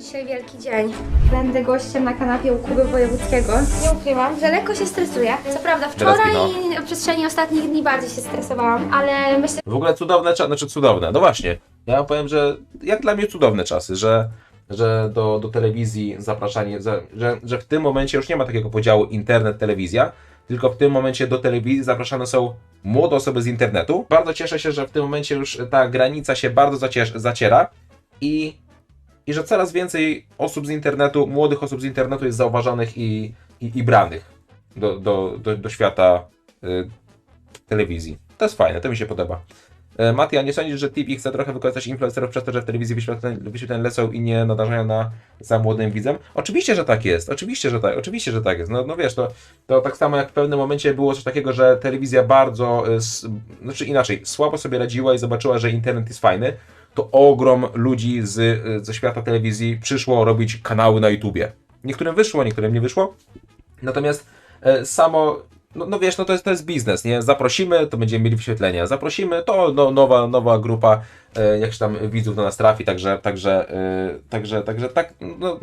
Dzisiaj wielki dzień. Będę gościem na kanapie u Kuby Wojewódzkiego. Nie ukrywam, że lekko się stresuję. Co prawda wczoraj Teraz i w przestrzeni ostatnich dni bardziej się stresowałam, ale myślę, W ogóle cudowne czasy, znaczy cudowne, no właśnie. Ja wam powiem, że jak dla mnie cudowne czasy, że, że do, do telewizji zapraszanie, za- że, że w tym momencie już nie ma takiego podziału internet-telewizja, tylko w tym momencie do telewizji zapraszane są młode osoby z internetu. Bardzo cieszę się, że w tym momencie już ta granica się bardzo zacier- zaciera i, i że coraz więcej osób z internetu, młodych osób z internetu jest zauważanych i, i, i branych do, do, do, do świata y, telewizji. To jest fajne, to mi się podoba. E, Mati, a nie sądzisz, że TV chce trochę wykorzystać influencerów przez to, że w telewizji wyświetleń lecą i nie nadarzają na za młodym widzem? Oczywiście, że tak jest. Oczywiście, że tak, oczywiście, że tak jest. No, no wiesz, to, to tak samo jak w pewnym momencie było coś takiego, że telewizja bardzo, y, s, znaczy inaczej, słabo sobie radziła i zobaczyła, że internet jest fajny, to ogrom ludzi z, ze świata telewizji przyszło robić kanały na YouTubie. Niektórym wyszło, niektórym nie wyszło. Natomiast e, samo, no, no wiesz, no to jest, to jest biznes, nie? Zaprosimy, to będziemy mieli wyświetlenia. Zaprosimy, to no, nowa, nowa grupa e, jakichś tam widzów do nas trafi, także, także, e, także, także tak, no.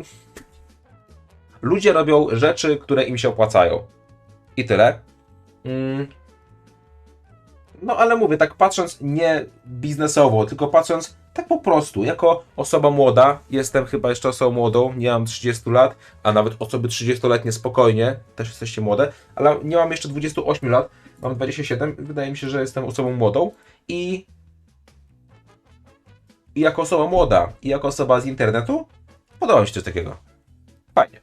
Ludzie robią rzeczy, które im się opłacają. I tyle. Mm. No ale mówię, tak patrząc nie biznesowo, tylko patrząc tak po prostu, jako osoba młoda, jestem chyba jeszcze osobą młodą, nie mam 30 lat, a nawet osoby 30-letnie spokojnie, też jesteście młode, ale nie mam jeszcze 28 lat, mam 27, wydaje mi się, że jestem osobą młodą i, i jako osoba młoda i jako osoba z internetu podoba mi się coś takiego. Fajnie.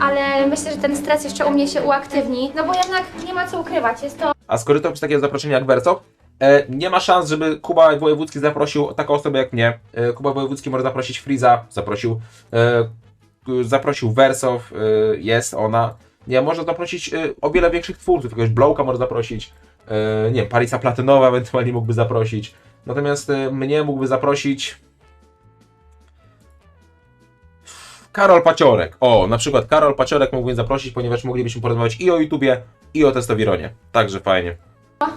ale myślę, że ten stres jeszcze u mnie się uaktywni, no bo jednak nie ma co ukrywać, jest to A skoro to jest takie zaproszenie jak Wersow, e, nie ma szans, żeby Kuba Wojewódzki zaprosił taką osobę jak mnie. E, Kuba Wojewódzki może zaprosić Friza, zaprosił, e, zaprosił Wersow, e, jest ona. Nie, może zaprosić e, o wiele większych twórców, jakiegoś Blowka może zaprosić, e, nie wiem, Parisa Platynowa ewentualnie mógłby zaprosić. Natomiast e, mnie mógłby zaprosić Karol Paciorek. O, na przykład Karol Paciorek mógłbym zaprosić, ponieważ moglibyśmy porozmawiać i o YouTubie, i o testowironie. Także fajnie.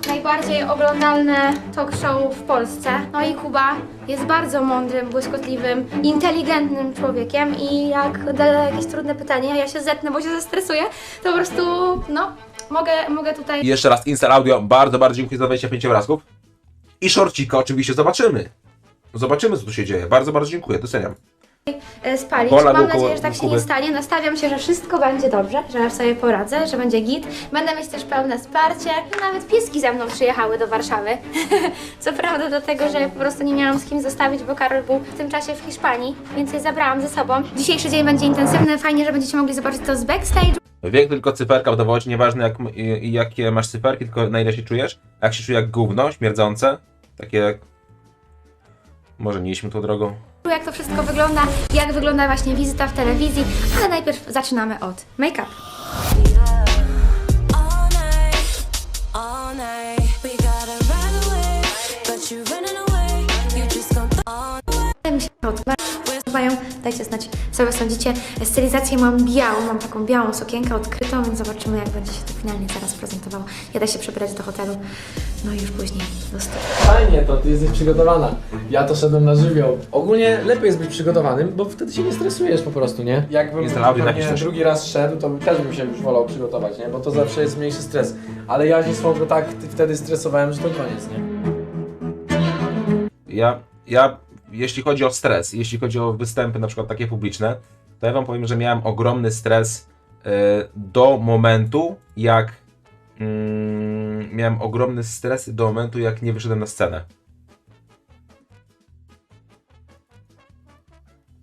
Najbardziej oglądalne talk show w Polsce. No i Kuba jest bardzo mądrym, błyskotliwym, inteligentnym człowiekiem i jak da jakieś trudne pytanie, a ja się zetnę, bo się zestresuję, to po prostu, no, mogę, mogę tutaj jeszcze raz Instal Audio, bardzo, bardzo dziękuję za 25 obrazków. I shorcika oczywiście zobaczymy. Zobaczymy, co tu się dzieje. Bardzo, bardzo dziękuję, doceniam. E, spalić. Pola Mam koło nadzieję, że tak się Kuby. nie stanie. Nastawiam się, że wszystko będzie dobrze, że ja sobie poradzę, że będzie git. Będę mieć też pełne wsparcie. Nawet pieski ze mną przyjechały do Warszawy. Co prawda dlatego, że po prostu nie miałam z kim zostawić, bo Karol był w tym czasie w Hiszpanii, więc je zabrałam ze sobą. Dzisiejszy dzień będzie intensywny. Fajnie, że będziecie mogli zobaczyć to z backstage. Wiek tylko cyferka w dowodzie, nieważne jak, i, i jakie masz cyferki, tylko na ile się czujesz. Jak się czuje jak gówno, śmierdzące, takie jak... Może nie iśmy tą drogą. Jak to wszystko wygląda, jak wygląda właśnie wizyta w telewizji, ale najpierw zaczynamy od make-up. Podobają. Dajcie znać, co wy sądzicie. Stylizację mam białą, mam taką białą sukienkę odkrytą, więc zobaczymy, jak będzie się to finalnie zaraz prezentowało. Ja da się przebrać do hotelu, no i już później do stu. Fajnie, to ty jesteś przygotowana. Ja to szedłem na żywioł. Ogólnie lepiej jest być przygotowanym, bo wtedy się nie stresujesz po prostu, nie? Jakbym Jest pewnie napisz też. drugi raz szedł, to też bym się już wolał przygotować, nie? Bo to zawsze jest mniejszy stres. Ale ja się słabo tak wtedy stresowałem, że to koniec, nie? Ja, ja, jeśli chodzi o stres, jeśli chodzi o występy na przykład takie publiczne, to ja wam powiem, że miałem ogromny stres e, do momentu, jak mm, miałem ogromny stres do momentu, jak nie wyszedłem na scenę.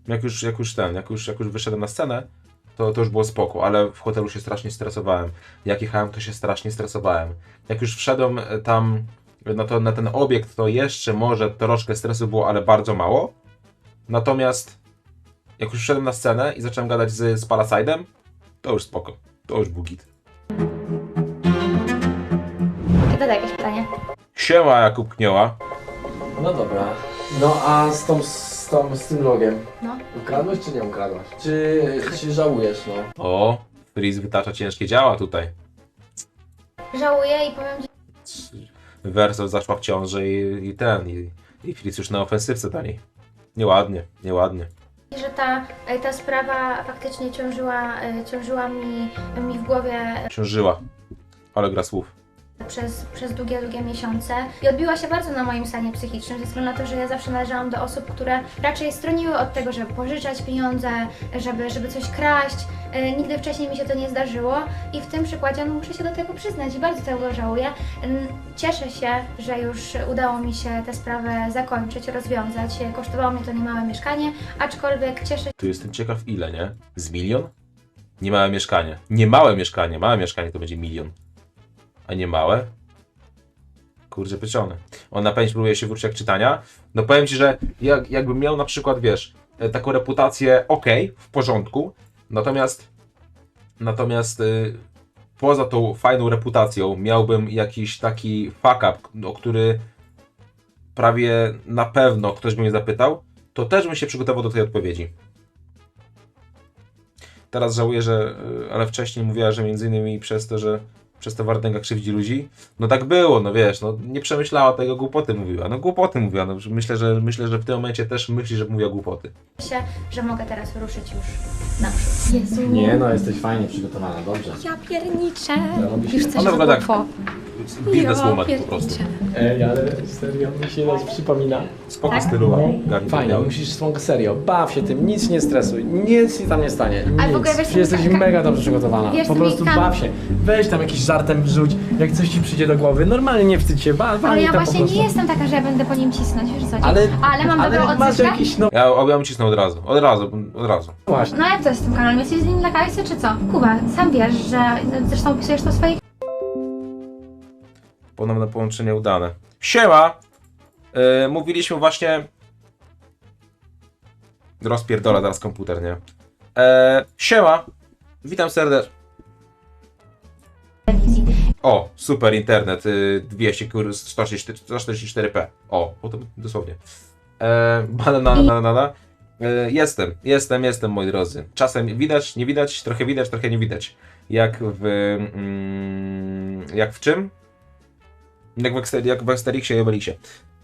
Jak już, jak już ten, jak już, jak już wyszedłem na scenę, to, to już było spoko, ale w hotelu się strasznie stresowałem. Jak jechałem, to się strasznie stresowałem. Jak już wszedłem e, tam na, to, na ten obiekt, to jeszcze może troszkę stresu było, ale bardzo mało. Natomiast jak już wszedłem na scenę i zacząłem gadać z, z Palaside'em, to już spoko. To już był git. Dodaj jakieś pytanie. Siema Jakub Knioła. No dobra. No a z tą, z, tą, z tym logiem, No. ukradłeś czy nie ukradłaś? Czy się żałujesz, no? O, Freeze wytacza ciężkie działa tutaj. Żałuję i powiem Ci, Verso zaszła w ciąży i, i ten, i, i już na ofensywce taniej. Nieładnie, nieładnie. że ta, e, ta sprawa faktycznie ciążyła, e, ciążyła mi, mi w głowie Ciążyła. Ale gra słów. Przez, przez długie, długie miesiące i odbiła się bardzo na moim stanie psychicznym, ze względu na to, że ja zawsze należałam do osób, które raczej stroniły od tego, żeby pożyczać pieniądze, żeby, żeby coś kraść. E, Nigdy wcześniej mi się to nie zdarzyło i w tym przykładzie no, muszę się do tego przyznać i bardzo tego żałuję. Cieszę się, że już udało mi się tę sprawę zakończyć, rozwiązać. Kosztowało mnie to niemałe mieszkanie, aczkolwiek cieszę Tu jestem ciekaw ile, nie? Z milion? Nie małe mieszkanie. Nie małe mieszkanie. Małe mieszkanie to będzie milion. A nie małe? Kurczę pieczone. On na pamięć próbuje się wrócić jak czytania. No powiem Ci, że jak, jakbym miał na przykład, wiesz, e, taką reputację ok, w porządku, natomiast natomiast y, poza tą fajną reputacją miałbym jakiś taki fuck up, o który prawie na pewno ktoś by mnie zapytał, to też bym się przygotował do tej odpowiedzi. Teraz żałuję, że, y, ale wcześniej mówiła, że między innymi przez to, że przez to Wardęga krzywdzi ludzi. No tak było, no wiesz, no nie przemyślała tego, głupoty mówiła. No głupoty mówiła, no myślę, że myślę, że w tym momencie też myśli, że mówiła głupoty. się, że mogę teraz ruszyć już naprzód. Jezu. Nie no, jesteś fajnie przygotowana, dobrze. Ja pierniczę. Już coś Ona wygląda po. Bizneswoman po prostu. Ej, ale serio, mi się nas przypomina. Spoko Tak? stylowa. Fajnie, musisz swą serio, baw się tym, nic nie stresuj, nic ci tam nie stanie, nic. Ale w ogóle wiesz, jesteś mega dobrze przygotowana, Wiesz, po prostu kam- baw się, weź tam jakiś żartem wrzuć, jak coś ci przyjdzie do głowy, normalnie nie wstydź się, baw, Ale ja tam właśnie nie jestem taka, że ja będę po nim cisnąć, wiesz co? Ale, ale mam dobrą ale masz odzywkę? jakiś, no Ja, ja bym cisnął od razu, od razu, od razu. właśnie. No jak to jest z tym kanałem? Jesteś z nim na kajsie, czy co? Kuba, sam wiesz, że zresztą opisujesz to w swoich Ponowne połączenie udane. Siema! Yy, mówiliśmy właśnie... Rozpierdola teraz komputer, nie? E, siema! Witam serdecznie. O, super internet, y, 200 kur 144p. O, bo to dosłownie. E, banana, banana. E, jestem, jestem, jestem, moi drodzy. Czasem widać, nie widać, trochę widać, trochę nie widać. Jak w... Mm, jak w czym? Jak w, Exter- jak w Asterixie i Obelixie.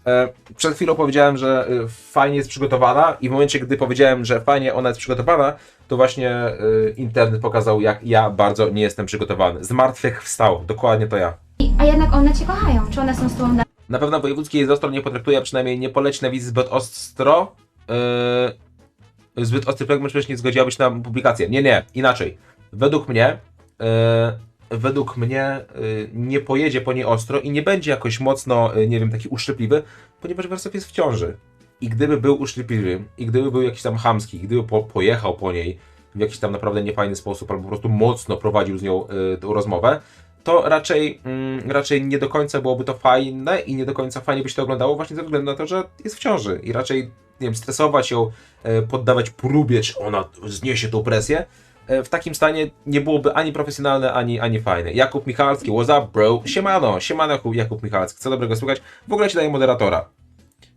E, przed chwilą powiedziałem, że y, fajnie jest przygotowana i w momencie, gdy powiedziałem, że fajnie ona jest przygotowana, to właśnie y, internet pokazał, jak ja bardzo nie jestem przygotowany. Z martwych wstał, dokładnie to ja. A jednak one cię kochają. Czy one są z tobą Na pewno wojewódzki jest ostro nie potraktuje, a przynajmniej nie poleci na wizję zbyt ostro. Yy, zbyt ostry fragment przecież nie zgodziłabyś na publikację. Nie, nie, inaczej. Według mnie, yy, według mnie yy, nie pojedzie po niej ostro i nie będzie jakoś mocno, yy, nie wiem, taki uszczypliwy, ponieważ Wersow jest w ciąży. I gdyby był uszczypliwy, i gdyby był jakiś tam chamski, gdyby po, pojechał po niej w jakiś tam naprawdę niefajny sposób, albo po prostu mocno prowadził z nią yy, tą rozmowę, to raczej, mm, raczej nie do końca byłoby to fajne i nie do końca fajnie by się to oglądało właśnie ze względu na to, że jest w ciąży i raczej, nie wiem, stresować ją, e, poddawać próbie, czy ona zniesie tą presję. E, w takim stanie nie byłoby ani profesjonalne, ani, ani fajne. Jakub Michalski, what's up bro? Siemano, siemano Jakub- Michalski, co dobrego słychać? W ogóle Ci daję moderatora.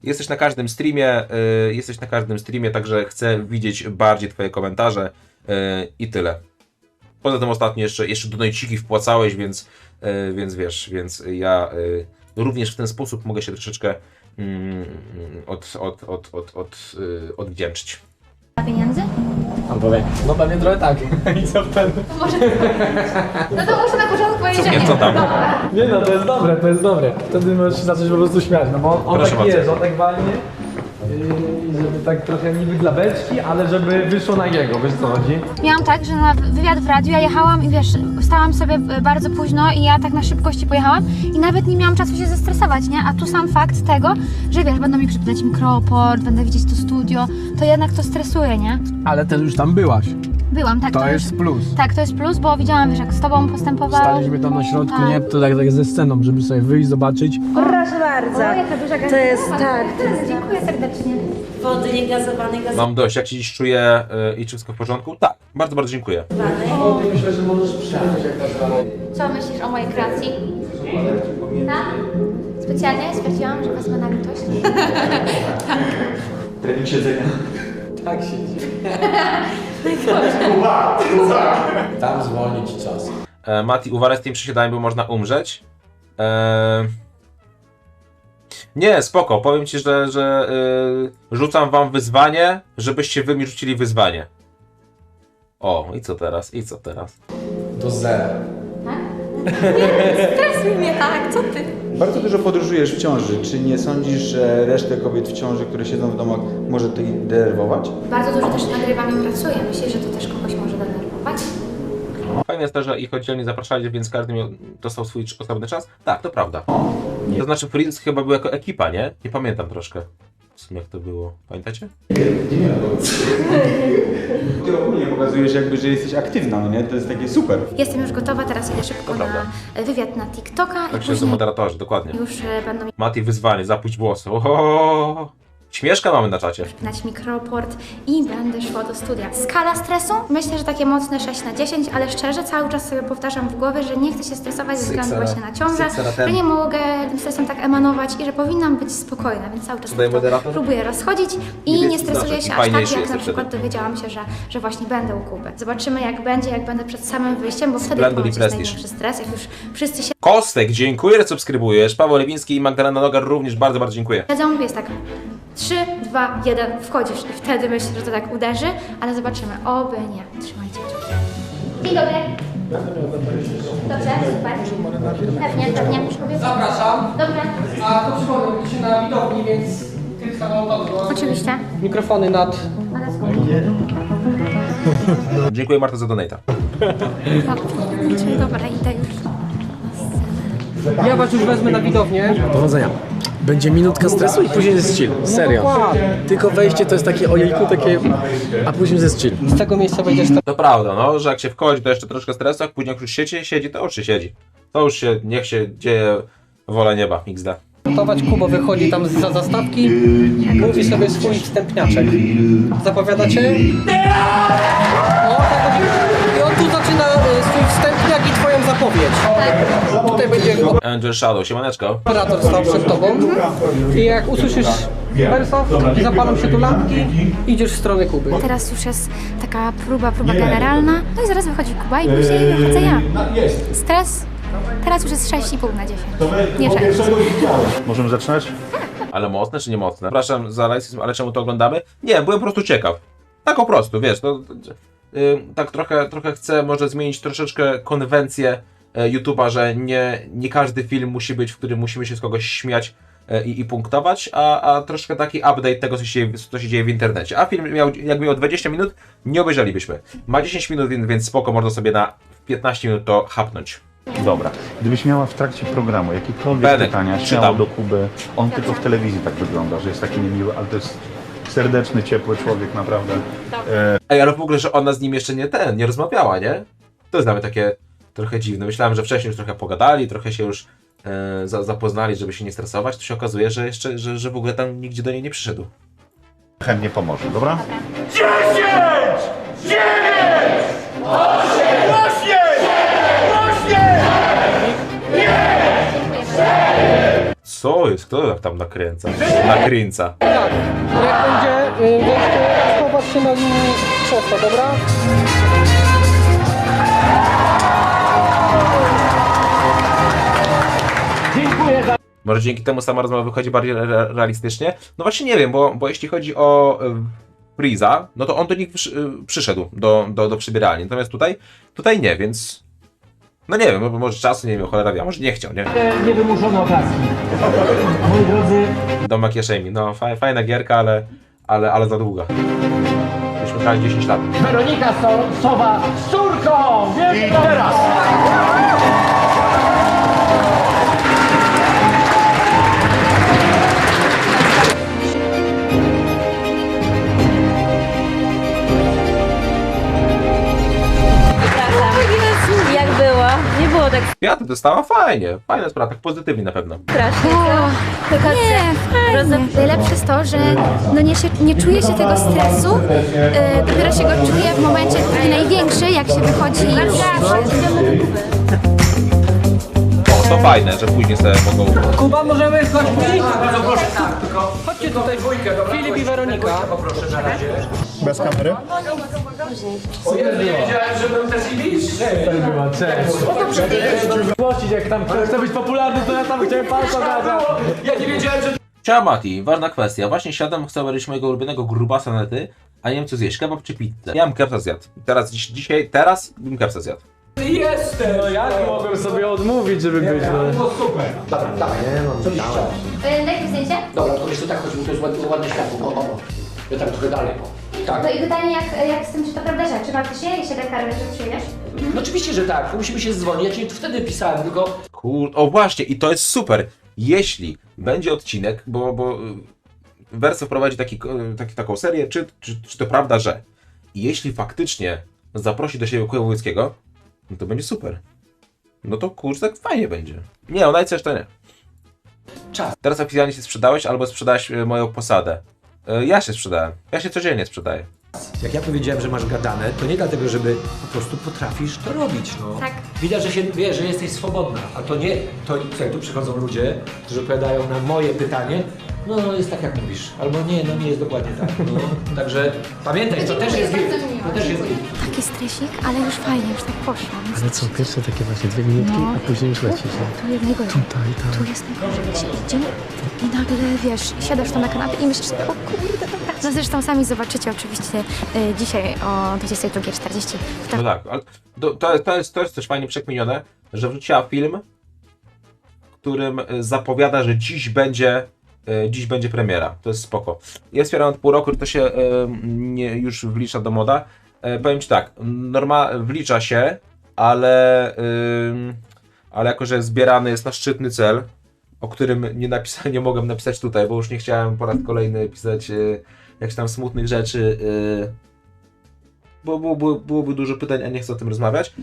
Jesteś na każdym streamie, y, jesteś na każdym streamie, także chcę widzieć bardziej Twoje komentarze y, i tyle. Poza tym ostatnio jeszcze, jeszcze donajciki wpłacałeś, więc, y, więc wiesz, więc ja y, również w ten sposób mogę się troszeczkę mm, od, od, od, od, od, y, odwdzięczyć. pieniędzy? On powie, no pewnie trochę tak. I co wtedy? To może... No to muszę na początku powiedzieć, że nie, co tam? Nie no, to jest dobre, to jest dobre. Wtedy możesz się zacząć po prostu śmiać, no bo on Proszę tak bardzo. jest, on tak walnie, żeby tak trochę niby dla beczki, ale żeby wyszło na jego, wiesz co chodzi? Miałam tak, że na wywiad w radiu ja jechałam i wiesz, wstałam sobie bardzo późno i ja tak na szybkości pojechałam i nawet nie miałam czasu się zestresować, nie? A tu sam fakt tego, że wiesz, będą mi przypinać mikroport, będę widzieć to studio, to jednak to stresuje, nie? Ale ty już tam byłaś, Byłam, tak. to jest plus. Tak, to jest plus, bo widziałam, wiesz, jak z tobą postępował. Staliśmy tam na środku, Tak. nie? To tak, tak ze sceną, żeby sobie wyjść, zobaczyć. Proszę bardzo. O, jaka duża To jest tak, to Dziękuję serdecznie. wody niegazowanej, Mam dość, jak się dziś czuję y, i czy wszystko w porządku? Tak, bardzo, bardzo dziękuję. gazowanej. O, myślę, że możesz przyjąć jak ta Co myślisz o mojej kreacji? Tak? Specjalnie stwierdziłam, że wezmę na litość. Tak Tam zwolni ci czas. E, Mati, uważaj z tym przesiadaniem, bo można umrzeć. E, Nie, spoko. Powiem ci, że, że yy, rzucam wam wyzwanie, żebyście wy mi rzucili wyzwanie. O, i co teraz? I co teraz? Do zera. Stresuj mnie tak, co ty? Bardzo dużo podróżujesz w ciąży. Czy nie sądzisz, że resztę kobiet w ciąży, które siedzą w domach, może to ich denerwować? Bardzo dużo też nagrywam i pracuję. Myślisz, że to też kogoś może denerwować? Fajne jest to, że ich oddzielnie zapraszali, więc każdy miał, dostał swój osobny czas. Tak, to prawda. To znaczy, Prince chyba był jako ekipa, nie? Nie pamiętam troszkę. Jak to było. Pamiętacie? Ty ogólnie pokazujesz jakby, że jesteś aktywna, no nie? To jest takie super. Jestem już gotowa, teraz idę szybko na wywiad na TikToka Tak się są później moderatorzy, dokładnie. już e, będą mi Mati, wyzwanie, zapuść włosy. Oho! Śmieszka mamy na czacie. przypinać mikroport i będę szła do studia. Skala stresu? Myślę, że takie mocne 6 na 10, ale szczerze cały czas sobie powtarzam w głowie, że nie chcę się stresować ze względu właśnie na ciążę, ten. że nie mogę tym stresem tak emanować i że powinnam być spokojna, więc cały czas Tutaj to moderator? próbuję rozchodzić i Niebieski nie stresuję znaczek. się I aż tak, fajniejszy jak jesteś na przykład wtedy. dowiedziałam się, że, że właśnie będę u Kuby. Zobaczymy jak będzie, jak będę przed samym wyjściem, bo wtedy Splendor i prestiż. największy stres, jak już wszyscy się Kostek, dziękuję, że subskrybujesz. Paweł Lewiński i Magdalena Nogar również bardzo, bardzo dziękuję. Siedzą, jest tak 3, 2, 1, wchodzisz i wtedy myślę, że to tak uderzy, ale zobaczymy. Oby nie. Trzymajcie kciuki. Dzień dobry. Dobrze, super. Pewnie, pewnie. Zapraszam. Dobrze, A to przypomnę, będziecie na widowni, więc kilka minut oczywiście. Mikrofony nad... Dziękuję Marta za donata. Dobrze, dobra, idę już. Ja was już wezmę na widownię. Powodzenia. Będzie minutka stresu i później jest chill. Serio. Dokładnie. Tylko wejście to jest takie ojejku, takie... A później jest chill. Z tego miejsca wejdziesz tam. To prawda, no, że jak się wchodzi, to jeszcze troszkę stresu, jak później jak już siedzi, siedzi, to już się siedzi. To już się, niech się dzieje wola nieba, XD. Gotować. Kubo wychodzi tam za zastawki, mówi sobie swój wstępniaczek. Zapowiadacie? O, tak będzie. I on tu zaczyna y, swój wstępniak i zapowiedź. Tutaj będzie Angel Shadow, siemaneczko. operator stał przed tobą i jak usłyszysz werso i zapalą się tu lampki, idziesz w stronę Kuby. Teraz już jest taka próba, próba generalna. No i zaraz wychodzi Kuba i później wychodzę ja. Stres? Teraz już jest 6,5 na 10. Nie 6. Możemy zaczynać? Ale mocne czy nie mocne? Przepraszam za lajsizm, ale czemu to oglądamy? Nie, byłem po prostu ciekaw. Tak po prostu, wiesz, to, to, tak trochę, trochę chcę może zmienić troszeczkę konwencję y, YouTube'a, że nie, nie każdy film musi być, w którym musimy się z kogoś śmiać y, i, i punktować, a, a troszkę taki update tego, co się, co się dzieje w internecie. A film miał, jakby miał 20 minut, nie obejrzelibyśmy. Ma 10 minut, więc, więc spoko, można sobie na 15 minut to hapnąć. Dobra. Gdybyś miała w trakcie programu jakiekolwiek Benek, pytania, śmiało do Kuby. On tylko w telewizji tak wygląda, że jest taki niemiły, ale to jest serdeczny, ciepły człowiek, naprawdę. E, Ej, ale w ogóle, że ona z nim jeszcze nie ten, nie rozmawiała, nie? To jest nawet takie trochę dziwne. Myślałem, że wcześniej już trochę pogadali, trochę się już e, za, zapoznali, żeby się nie stresować. To się okazuje, że jeszcze, że, że w ogóle tam nigdzie do niej nie przyszedł. chętnie pomoże, dobra? Co jest? Kto tak tam nakręca? Nakręca. Tak, jak będzie y, wejście, schować się na linii krzesła, dobra? Może dzięki temu sama rozmowa wychodzi bardziej re realistycznie? No właśnie nie wiem, bo, bo jeśli chodzi o e, Freeza, no to on do nich przy, e, przyszedł, do, do, do przybieralni. Natomiast tutaj, tutaj nie, więc... No nie wiem, bo może czasu nie miał, cholera wie, a może nie chciał, nie? niewymuszone okazji. Moi drodzy, Domek Jeszemi. No, fa fajna gierka, ale, ale, ale za długa. Byśmy grali 10 lat. Weronika so Sowa z córką! I teraz! Nie było tak Kwiaty dostała fajnie. Fajna sprawa, tak pozytywnie na pewno. strasznie. Tylko nie, fajnie. Najlepsze jest to, że no nie, się, nie czuje się tego stresu, yy, dopiero się go czuje w momencie taki największy, jak się wychodzi już. O, to fajne, że później sobie mogą... Kuba, możemy gościć? Bardzo proszę. Chodźcie tutaj dwójkę, dobra? Filip i Weronika. Bez kamery? Głosić jak tam chcę być popularny, to ja tam chciałem palca dać. Ja nie wiedziałem, że Ciao Mati, ważna kwestia. Właśnie siadam, chcę obejrzeć mojego ulubionego grubasa nety, a nie wiem co zjeść, kebab czy pizzę. Ja bym kebsa zjadł. Teraz, dziś, dzisiaj, teraz bym kebsa zjadł. Jestem! No jak mogłem sobie odmówić, żeby być, no. No super. Dobra, dawaj. Nie no, Co byś dałem. chciał? Daj mi zdjęcie. Dobra, to jeszcze tak chodzi, bo to jest ładne, ładne światło. O, o, o. Ja tak trochę dalej, o. Tak. No i pytanie, jak, jak z tym, czy to prawda, że czy faktycznie, jeśli deklarujesz, że przyjmiesz? No oczywiście, że tak. Musimy się dzwonić. Ja ci wtedy pisałem, tylko Kur... O właśnie, i to jest super. Jeśli będzie odcinek, bo, bo y, Werso wprowadzi taki, taki, taką serię, czy, czy, czy to prawda, że. I jeśli faktycznie zaprosi do siebie Kujawowickiego, no to będzie super. No to kurczę, tak fajnie będzie. Nie, o najcesz to nie. Czas. Teraz oficjalnie się sprzedałeś albo sprzedałeś y, moją posadę. Y, Ja się sprzedałem. Ja się codziennie sprzedaję. Jak ja powiedziałem, że masz gadane, to nie dlatego, żeby po prostu potrafisz to robić, no. Tak. Widać, że się wie, że jesteś swobodna, a to nie, to słuchaj, tu przychodzą ludzie, którzy odpowiadają na moje pytanie, no, no jest tak jak mówisz, albo nie, no nie jest dokładnie tak, no. Także pamiętaj, to też jest git, to też jest git. Taki stresik, ale już fajnie, już tak poszłam. Ale co, pierwsze takie właśnie dwie minutki, No. a później już lecisz, no. Tu jest najgorzej. Tutaj, tam. Tu jest najgorzej. Się idzie i nagle, wiesz, siadasz tam na kanapie i myślisz, o kurde, dobra. No zresztą sami zobaczycie oczywiście y, dzisiaj o 22.40. Tak, No tak, ale to, to, jest, to, jest, to jest też fajnie przekminione, że wrzuciła film, w którym y, zapowiada, że dziś będzie, dziś będzie premiera. To jest spoko. Jest premiera od pół roku, to się y, nie, już wlicza do moda. E, powiem Ci tak, norma, wlicza się, ale, ale jako, że zbierany jest na szczytny cel, o którym nie, napisa, nie mogłem napisać tutaj, bo już nie chciałem po raz kolejny pisać jakichś tam smutnych rzeczy, bo byłoby, byłoby dużo pytań, a nie chcę o tym rozmawiać, e,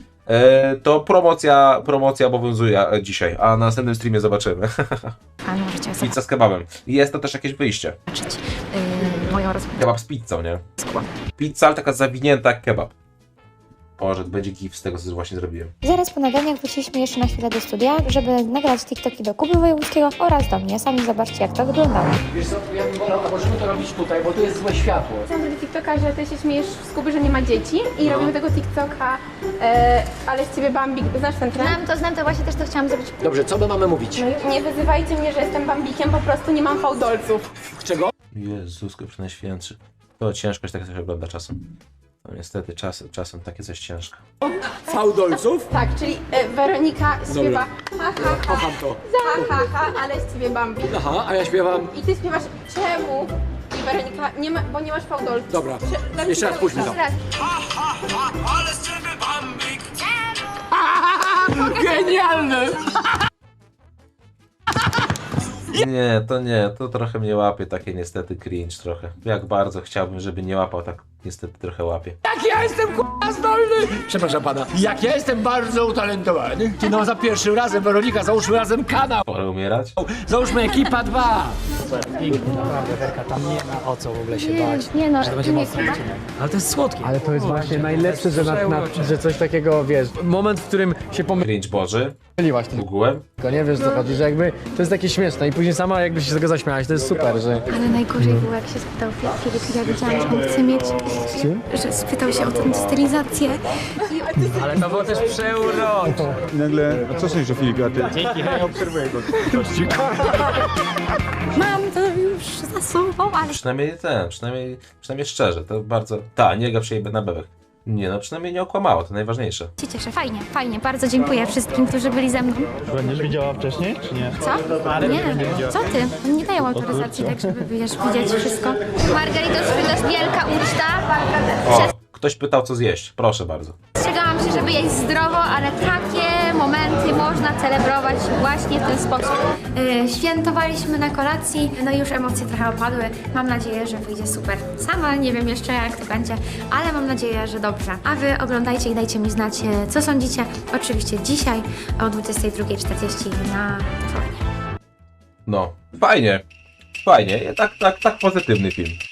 to promocja, promocja obowiązuje e, dzisiaj, a na następnym streamie zobaczymy. Pan możecie Pizza z kebabem. Jest to też jakieś wyjście. zobaczyć y, moją rozmowę Kebab z pizzą, nie? Kubą. Pizza, ale taka zawinięta jak kebab. Boże, to będzie gif z tego, co właśnie zrobiłem. Zaraz po nagraniach wróciliśmy jeszcze na chwilę do studia, żeby nagrać TikToki do Kuby Wojewódzkiego oraz do mnie. Sami zobaczcie, jak to wyglądało. wiesz co, ja bym wolał, a możemy to robić tutaj, bo tu jest złe światło. Chciałam zrobić TikToka, że ty się śmiejesz z Kuby, że nie ma dzieci i robimy tego TikToka, e, ale z ciebie Bambik, znasz ten trend? Znam to, znam to, właśnie też to chciałam zrobić. Dobrze, co my mamy mówić? No nie wyzywajcie mnie, że jestem Bambikiem, po prostu nie mam fałdolców. Czego? Jezusko Przenajświętszy. To ciężko się tak coś ogląda czasem. No niestety, czas, czasem takie coś ciężko. Fałdolców? Tak, czyli e, Weronika śpiewa ha ha ha, Kocham to. ha ha ha, ale z ciebie Bambik. Aha, a ja śpiewam. I ty śpiewasz czemu? I Weronika, nie ma, bo nie masz fałdolców. Dobra, jeszcze raz pójdźmy raz. Genialne! Nie, to nie, to trochę mnie łapie, takie niestety cringe trochę. Jak bardzo chciałbym, żeby nie łapał, tak niestety trochę łapie. Jak ja jestem k***a zdolny! Przepraszam pana. Jak ja jestem bardzo utalentowany. Ty no za pierwszym razem, Weronika, załóżmy razem kanał. Pora umierać? Załóżmy ekipa 2. Naprawdę, Werka, tam nie ma o co w ogóle się bać. Nie no, Że to będzie nie mocno. Ale to jest słodkie. Ale to jest właśnie najlepsze, że, na, na, że coś takiego, wiesz, moment, w którym się Cringe Boży, pomyliłaś tylko, nie wiesz co chodzi, że jakby to jest takie śmieszne i później sama jakby się z tego zaśmiałaś, to jest super, że... Ale najgorzej było, jak się spytał Fi- Filip, ja wiedziałam, że on chce mieć, że spytał się o tę stylizację. Ale to było też przeuroczo. I nagle, a co sądzisz o Filipie, a ty? Dzięki, ja obserwuję go. Mam to już za sobą, ale Przynajmniej ten, przynajmniej, przynajmniej szczerze, to bardzo... Ta, nie ga przyjebę na bebech. Nie no, przynajmniej nie okłamała, to najważniejsze. się cieszę. Fajnie, fajnie. Bardzo dziękuję wszystkim, którzy byli ze mną. Będziesz widziała wcześniej, czy nie? Co? Nie, co ty? Oni nie dają autoryzacji, tak żeby wiesz, widzieć wszystko. Margaritos, to jest wielka uczta. O, ktoś pytał co zjeść, proszę bardzo. Przestrzegałam się, żeby jeść zdrowo, ale takie momenty można celebrować właśnie w ten sposób. Yy, świętowaliśmy na kolacji, no już emocje trochę opadły. Mam nadzieję, że wyjdzie super. Sama nie wiem jeszcze jak to będzie, ale mam nadzieję, że dobrze. A wy oglądajcie i dajcie mi znać, e, co sądzicie. Oczywiście dzisiaj o 22.40 na TVN. No, fajnie, fajnie, tak, tak, tak pozytywny film.